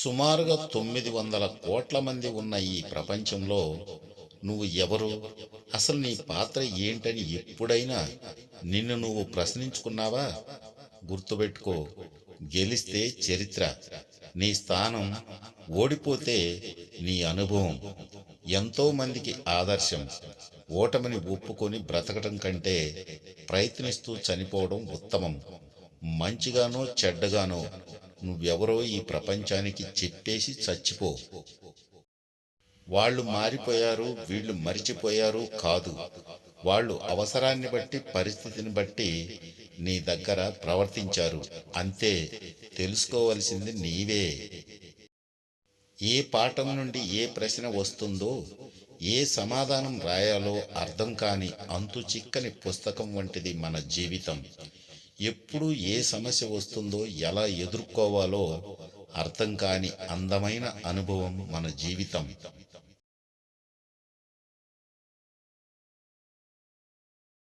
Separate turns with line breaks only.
సుమారుగా తొమ్మిది వందల కోట్ల మంది ఉన్న ఈ ప్రపంచంలో నువ్వు ఎవరు? అసలు నీ పాత్ర ఏంటని ఎప్పుడైనా నిన్ను నువ్వు ప్రశ్నించుకున్నావా? గుర్తుపెట్టుకో గెలిస్తే చరిత్ర నీ స్థానం ఓడిపోతే నీ అనుభవం ఎంతో మందికి ఆదర్శం ఓటమిని ఒప్పుకొని బ్రతకటం కంటే ప్రయత్నిస్తూ చనిపోవడం ఉత్తమం మంచిగానో చెడ్డగానో నువ్వెవరో ఈ ప్రపంచానికి చెప్పేసి చచ్చిపో. వాళ్ళు మారిపోయారు వీళ్ళు మరిచిపోయారు కాదు. వాళ్ళు అవసరాన్ని బట్టి పరిస్థితిని బట్టి నీ దగ్గర ప్రవర్తించారు. అంతే తెలుసుకోవలసింది నీవే. ఏ పాఠం నుండి ఏ ప్రశ్న వస్తుందో ఏ సమాధానం రాయాలో అర్థం కాని అంతు చిక్కని పుస్తకం వంటిది మన జీవితం. ఎప్పుడు ఏ సమస్య వస్తుందో ఎలా ఎదుర్కోవాలో అర్థం కాని అందమైన అనుభవం మన జీవితం.